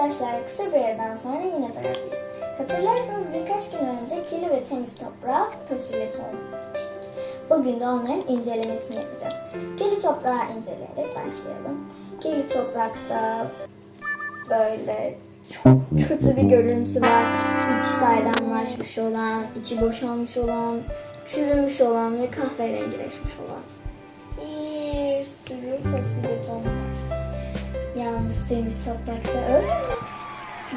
arkadaşlar kısa bir aradan sonra yine beraberiz. Hatırlarsanız birkaç gün önce kirli ve temiz toprağa fasulye tohumu. Bugün de onların incelemesini yapacağız. Kirli toprağı inceleyerek başlayalım. Kirli toprakta böyle çok kötü bir görüntü var. İç saydamlaşmış olan, içi boşalmış olan, çürümüş olan ve kahverengileşmiş olan bir sürü fasulye tohumu. Yalnız temiz toprakta öyle?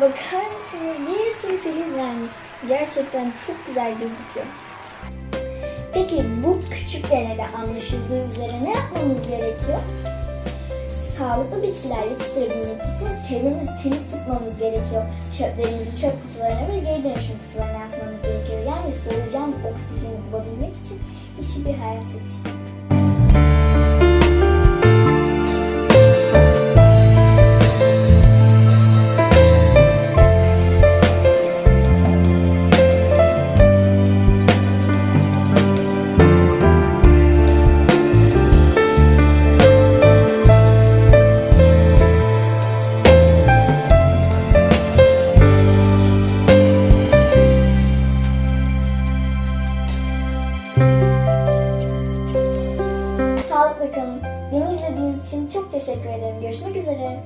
Bakar mısınız bir sürü filiz vermiş. Gerçekten çok güzel gözüküyor. Peki bu küçük denede anlaşıldığı üzere ne yapmamız gerekiyor? Sağlıklı bitkiler yetiştirebilmek için çevremizi temiz tutmamız gerekiyor. Çöplerimizi çöp kutularına ve geri dönüşüm kutularına atmamız gerekiyor. Yani solucan oksijeni bulabilmek için işi bir hayat için. Sağlıkla kalın. Beni izlediğiniz için çok teşekkür ederim. Görüşmek üzere.